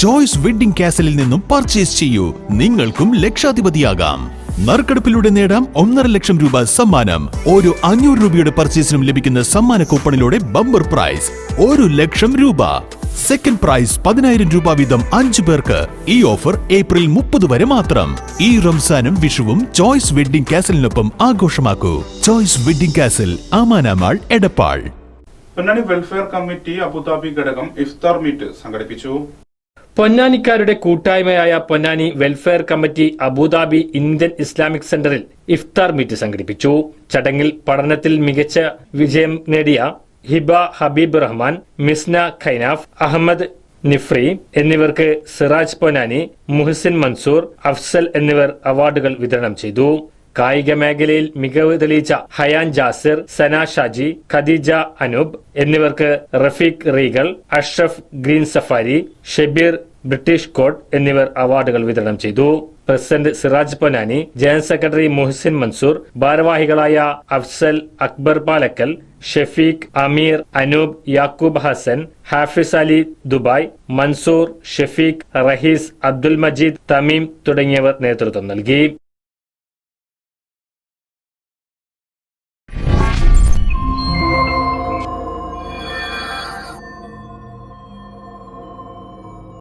Choice wedding കാസലിൽ നിന്നും purchase ചെയ്യൂ. നിങ്ങൾക്കും ലക്ഷാധിപതിയാകാം. നറുക്കെടുപ്പിലൂടെ നേടാം ഒന്നര ലക്ഷം രൂപ സമ്മാനം. ഓരോ അഞ്ഞൂറ് രൂപയുടെ പർച്ചേസിനും ലഭിക്കുന്ന സമ്മാന കൂപ്പണിലൂടെ ബമ്പർ പ്രൈസ് ഒരു ലക്ഷം രൂപ. സെക്കൻഡ് പ്രൈസ് പതിനായിരം രൂപ വീതം അഞ്ചു പേർക്ക്. ഈ ഓഫർ ഏപ്രിൽ മുപ്പത് വരെ മാത്രം. ഈ റംസാനും വിഷുവും ചോയ്സ് വെഡിംഗ് കാസലിനൊപ്പം ആഘോഷമാക്കൂ. Choice wedding castle ആമാനാമാൾ Edappal. Ponnani welfare committee Abu Dhabi ഘടകം ഇഫ്താർ മീറ്റ് സംഘടിപ്പിച്ചു. പൊന്നാനിക്കാരുടെ കൂട്ടായ്മയായ Ponnani welfare committee Abu Dhabi Indian Islamic സെന്ററിൽ ഇഫ്താർ മീറ്റ് സംഘടിപ്പിച്ചു. ചടങ്ങിൽ പഠനത്തിൽ മികച്ച വിജയം നേടിയ ഹിബ ഹബീബ് റഹ്മാൻ മിസ്ന ഖൈനാഫ് അഹമ്മദ് നിഫ്രി എന്നിവർക്ക് സിറാജ് പൊന്നാനി മുഹസിൻ മൻസൂർ അഫ്സൽ എന്നിവർ അവാർഡുകൾ വിതരണം ചെയ്തു. കായിക മേഖലയിൽ മികവ് തെളിയിച്ച ഹയാൻ ജാസിർ സന ഷാജി ഖദീജ അനൂബ് എന്നിവർക്ക് Rafeeq Regal Ashraf green safari Shabeer British coat എന്നിവർ അവാർഡുകൾ വിതരണം ചെയ്തു. President Siraj Ponnani general secretary Muhsin Mansoor ഭാരവാഹികളായ അഫ്സൽ അക്ബർ പാലക്കൽ ഷെഫീഖ് അമീർ അനൂബ് യാക്കൂബ് ഹസൻ ഹാഫിസ് അലി ദുബായ് മൻസൂർ ഷെഫീഖ് റഹീസ് അബ്ദുൽ മജീദ് തമീം തുടങ്ങിയവർ നേതൃത്വം നൽകി.